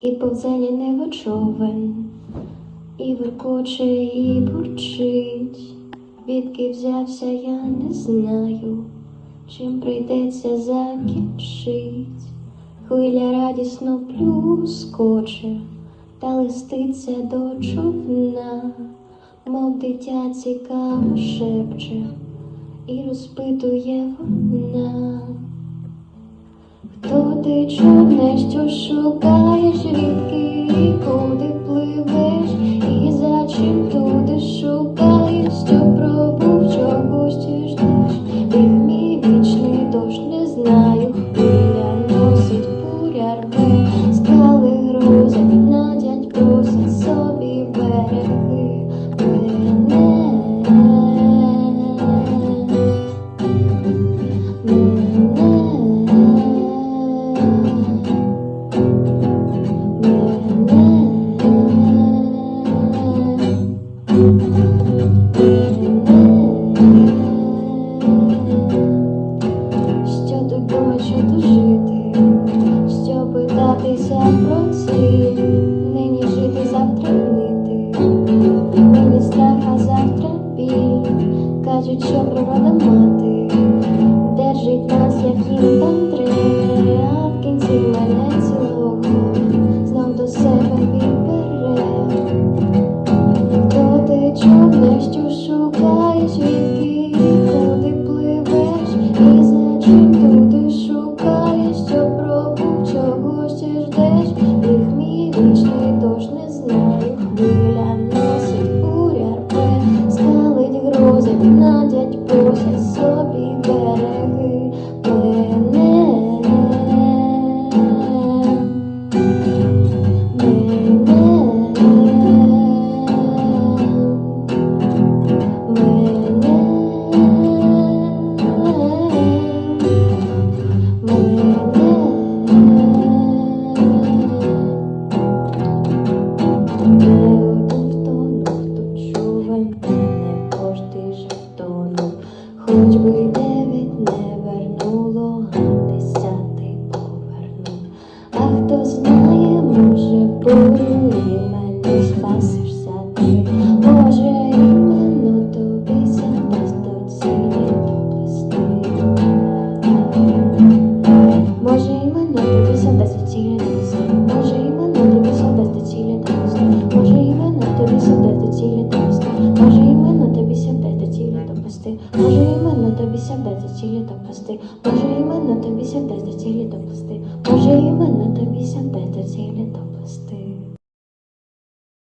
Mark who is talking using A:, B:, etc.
A: І повзені небо човен, і веркоче, і бурчить. Відки взявся, я не знаю, чим прийдеться закінчить. Хвиля радісно плюскоче, та листиться до човна, мов дитя цікаво шепче, і розпитує вона. Хто ти чудне, що шукаєш, рідки, куди пливеш, і за чим питатися про ціль, нині жити, завтра нити, нині страх, а завтра біль, кажуть, що природа мати, держить нас, як їм там а в кінці мене цілого знов до себе відбере. Хто ти човне, що шукаєш, відки Хоч би дев'ять не вернуло, десятий повернув. А хто знає, може, буде Може і мене тобі сяде за ці літа пусти, може і мене тобі сяде за ці літа пусти, може і мене тобі сяде за ці літа пусти.